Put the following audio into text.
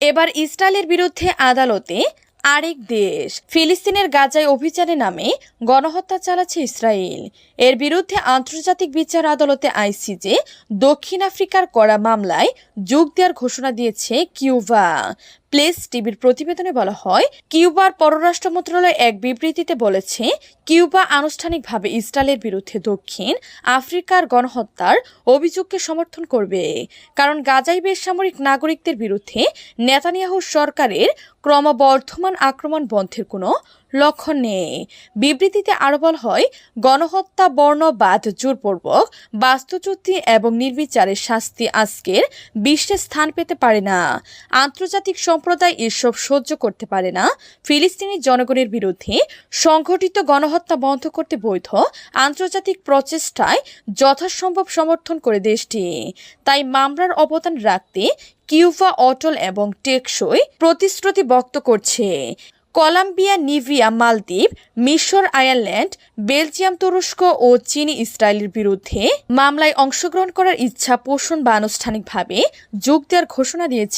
এবার ইসরায়েলের বিরুদ্ধে আদালতে আরেক দেশ, ফিলিস্তিনের গাজায় অভিযানে নামে গণহত্যা চালাচ্ছে ইসরায়েল। এর বিরুদ্ধে আন্তর্জাতিক বিচার আদালতে আইসিজে দক্ষিণ আফ্রিকার করা মামলায় যোগ দেওয়ার ঘোষণা দিয়েছে কিউবা। প্লেস টিভির প্রতিবেদনে বলা হয়, কিউবার পররাষ্ট্র মন্ত্রণালয় এক বিবৃতিতে বলেছে, কিউবা আনুষ্ঠানিকভাবে ইসরায়েলের বিরুদ্ধে দক্ষিণ আফ্রিকার গণহত্যার অভিযোগকে সমর্থন করবে। কারণ গাজায় বেসামরিক নাগরিকদের বিরুদ্ধে নেতানিয়াহু সরকারের ক্রমবর্ধমান আক্রমণ বন্ধের কোনো লক্ষণ নেই। বিবৃতিতে আরও বলা হয়, গণহত্যা বর্ণবাদ জোরপূর্বক, বাস্তুচ্যুতি এবং নির্বিচারের শাস্তি আজকের বিশ্বে স্থান পেতে পারে না। আন্তর্জাতিক সম্প্রদায় এসব সহ্য করতে পারে না। ফিলিস্তিনি জনগণের বিরুদ্ধে সংঘটিত গণহত্যা বন্ধ করতে বৈধ আন্তর্জাতিক প্রচেষ্টায় যথাসম্ভব সমর্থন করে দেশটি। তাই মামলার অবদান রাখতে কিউফা অটল এবং টেকসই প্রতিশ্রুতি ব্যক্ত করছে। কলাম্বিয়া, নিভিয়া, মালদ্বীপ, মিশর, আয়ারল্যান্ড, বেলজিয়াম তুরস্ক ও চীন ইসরায়েলের বিরুদ্ধে মামলায় অংশগ্রহণ করার ইচ্ছা পোষণ বা আনুষ্ঠানিকভাবে যোগ দেওয়ার ঘোষণা দিয়েছে।